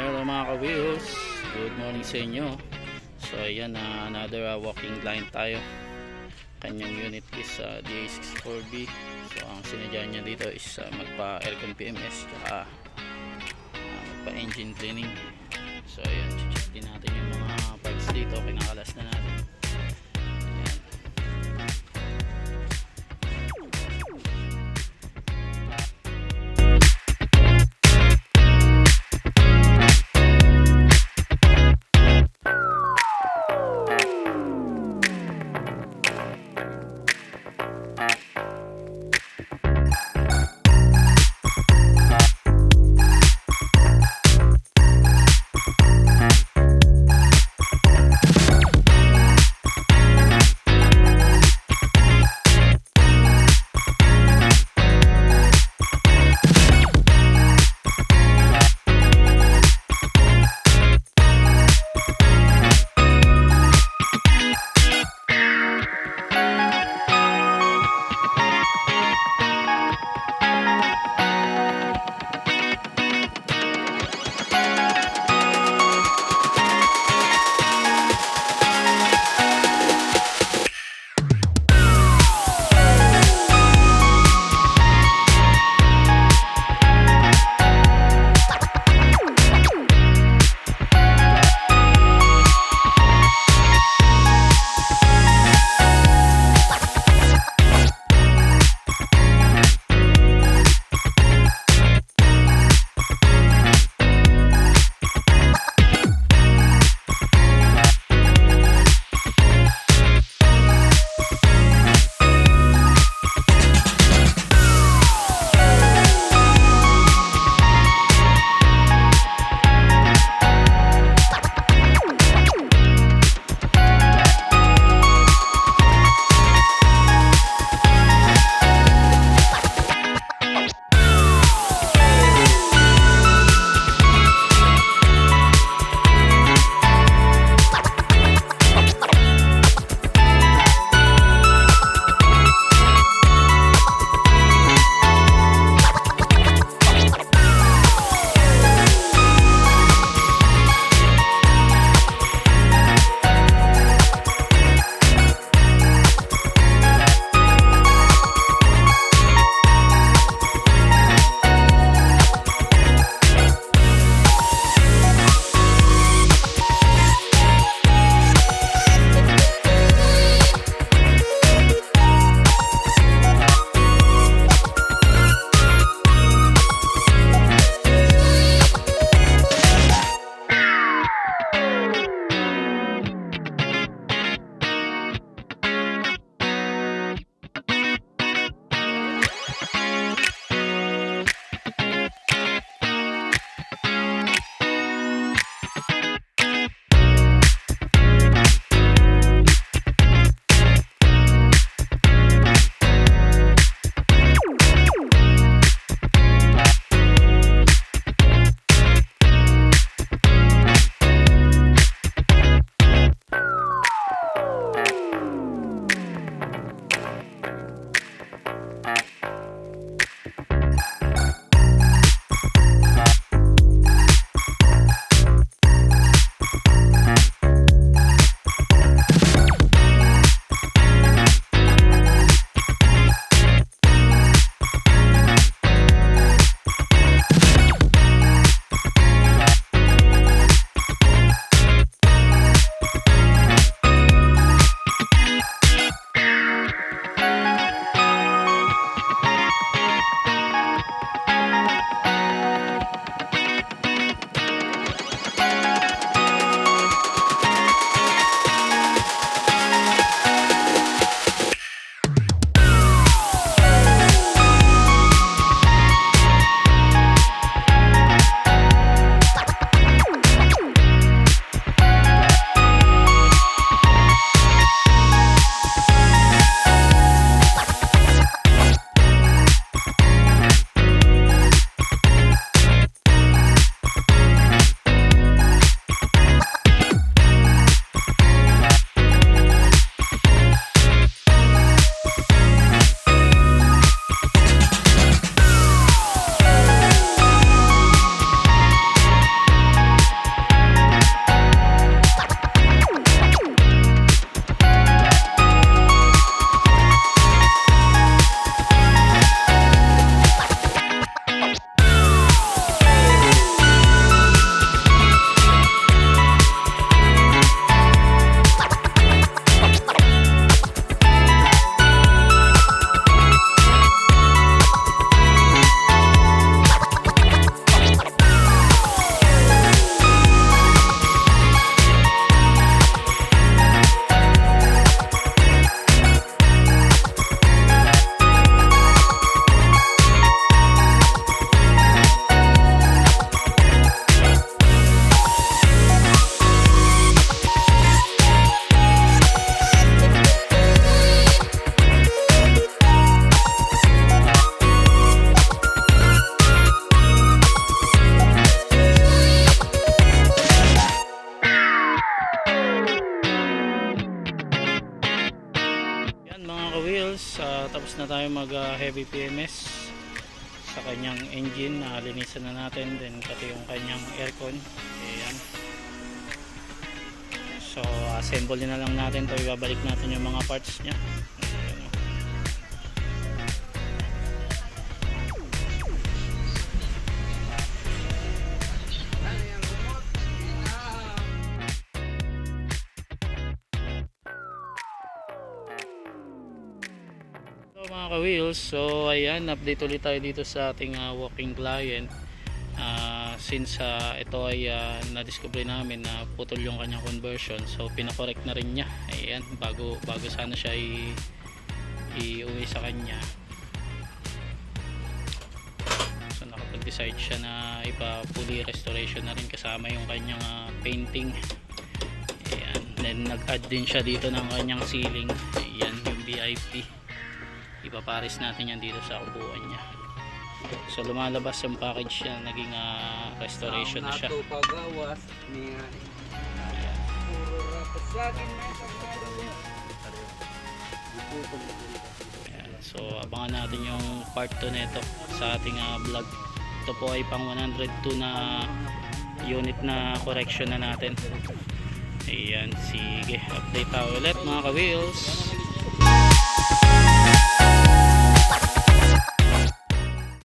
Hello mga ka-wheels. Good morning sa inyo. So ayan na another uh, walking line tayo. Kanyang unit is uh, DA64B So ang sinadya niya dito is uh, magpa aircon PMS Tsaka uh, magpa engine cleaning. So ayan check din natin yung mga parts dito. Kinakalas na natin na tayo mag ah, heavy PMS sa kanyang engine na linisan na natin then pati yung kanyang aircon. Ayan. So assemble na lang natin to. Ibabalik natin yung mga parts nya mga ka-wheels, so ayan, update ulit tayo dito sa ating ah, walking client. Ah, since ah, ito ay ah, na-discover namin na putol yung kanyang conversion, so pinakorek na rin niya. Ayan, bago, bago sana siya i- iuwi sa kanya. So nakapag-decide siya na ipa-fully restoration na rin kasama yung kanyang ah, painting. Ayan, then nag-add din siya dito ng kanyang ceiling. Ayan, yung VIP ipapares natin yan dito sa upuan niya. So lumalabas yung package niya. Naging ah, restoration na siya. Pagawas ito. Ayan. so abangan natin yung part 2 nito sa ating ah, vlog. Ito po ay pang 102 na unit na correction na natin. Ayan. Sige. Update tayo ulit mga ka-wheels Let's go.